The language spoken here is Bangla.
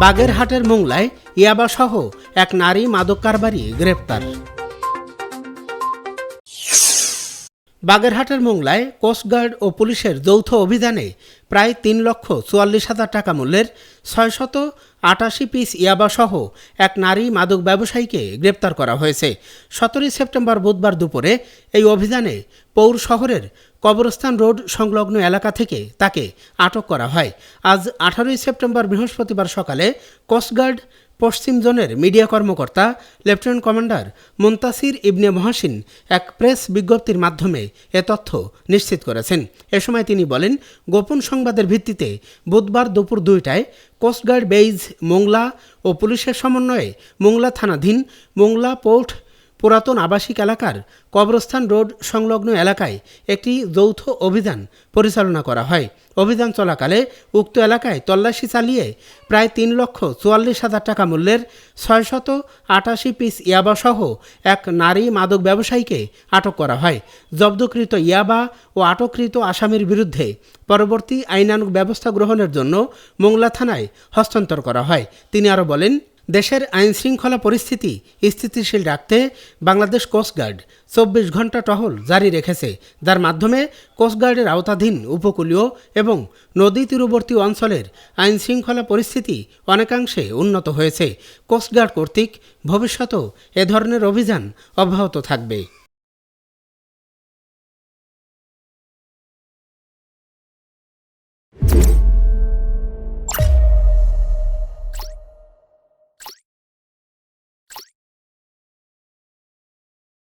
বাগেরহাটের মোংলায় ইয়াবাসহ এক নারী মাদক কারবারি গ্রেপ্তার। বাগেরহাটের মোংলায় কোস্টগার্ড ও পুলিশের যৌথ অভিযানে প্রায় তিন লক্ষ চুয়াল্লিশ হাজার টাকা মূল্যের ছয়শত আটাশি পিস ইয়াবাসহ এক নারী মাদক ব্যবসায়ীকে গ্রেপ্তার করা হয়েছে। সতেরোই সেপ্টেম্বর বুধবার দুপুরে এই অভিযানে পৌর শহরের কবরস্থান রোড সংলগ্ন এলাকা থেকে তাকে আটক করা হয়। আজ আঠারোই সেপ্টেম্বর বৃহস্পতিবার সকালে কোস্টগার্ড পশ্চিম জোনের মিডিয়া কর্মকর্তা, লেফটেন্যান্ট কমান্ডার মুন্তাসির ইবনে মহাসিন এক প্রেস বিজ্ঞপ্তির মাধ্যমে এ তথ্য নিশ্চিত করেছেন। এ সময় তিনি বলেন, গোপন সংবাদের ভিত্তিতে বুধবার দুপুর দুইটায় কোস্টগার্ড বেইজ, মোংলা ও পুলিশের সমন্বয়ে মোংলা থানাধীন মোংলা পোর্ট পুরাতন আবাসিক এলাকার কবরস্থান রোড সংলগ্ন এলাকায় একটি যৌথ অভিযান পরিচালনা করা হয়। অভিযান চলাকালে উক্ত এলাকায় তল্লাশি চালিয়ে প্রায় তিন লক্ষ চুয়াল্লিশ হাজার টাকা মূল্যের ছয়শত আটাশি পিস ইয়াবাসহ এক নারী মাদক ব্যবসায়ীকে আটক করা হয়। জব্দকৃত ইয়াবা ও আটককৃত আসামির বিরুদ্ধে পরবর্তী আইনানুগ ব্যবস্থা গ্রহণের জন্য মোংলা থানায় হস্তান্তর করা হয়। তিনি আরও বলেন দেশের আইন শৃঙ্খলা পরিস্থিতি স্থিতিশীল রাখতে বাংলাদেশ কোস্টগার্ড চব্বিশ ঘণ্টা টহল জারি রেখেছে। যার মাধ্যমে কোস্টগার্ডের আওতাধীন উপকূলীয় এবং নদী তীরবর্তী অঞ্চলের আইন শৃঙ্খলা পরিস্থিতি অনেকাংশে উন্নত হয়েছে। কোস্টগার্ড কর্তৃক ভবিষ্যতেও এ ধরনের অভিযান অব্যাহত থাকবে।